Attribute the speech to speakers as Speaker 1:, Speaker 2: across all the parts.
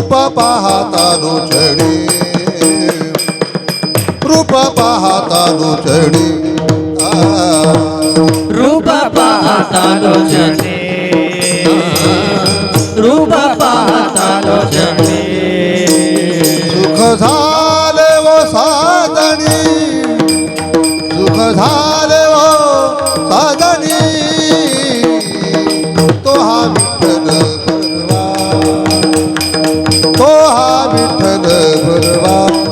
Speaker 1: रूप पाहता रुचडी रूप पाहता रुचडी
Speaker 2: रूप पाहता रुचडी रूप पाहता रुचडी
Speaker 1: सुख झाले व साधणी सुख झाले હા વિઠ્ઠલ ગુરવા.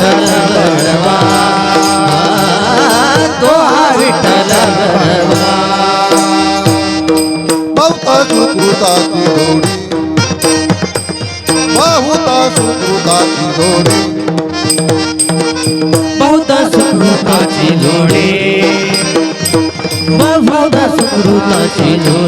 Speaker 1: विठ्ठल भगवा तो हा विठ्ठल सुकृताची जोडी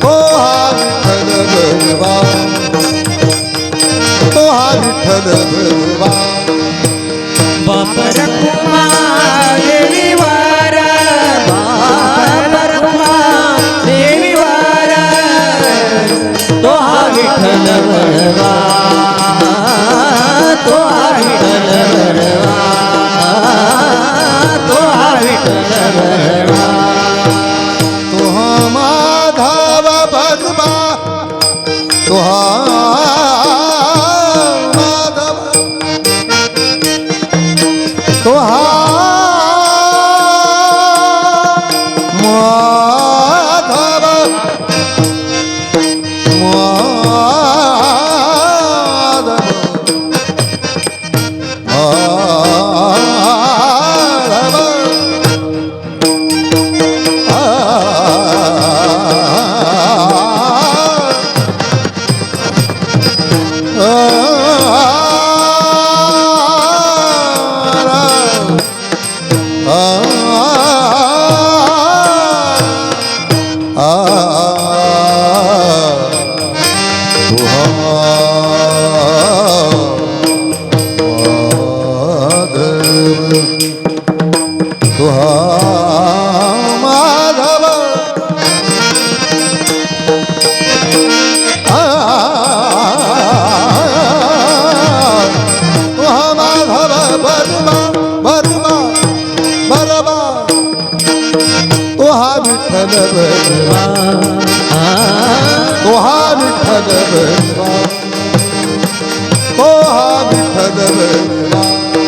Speaker 1: તો હા વિઠ્ઠલ ગરવા તો હા વિઠ્ઠલ ગરવા તોહા વિઠ્ઠલ ભગવા તોહા વિઠ્ઠલ ભગવા તોહા વિઠ્ઠલ ભગવા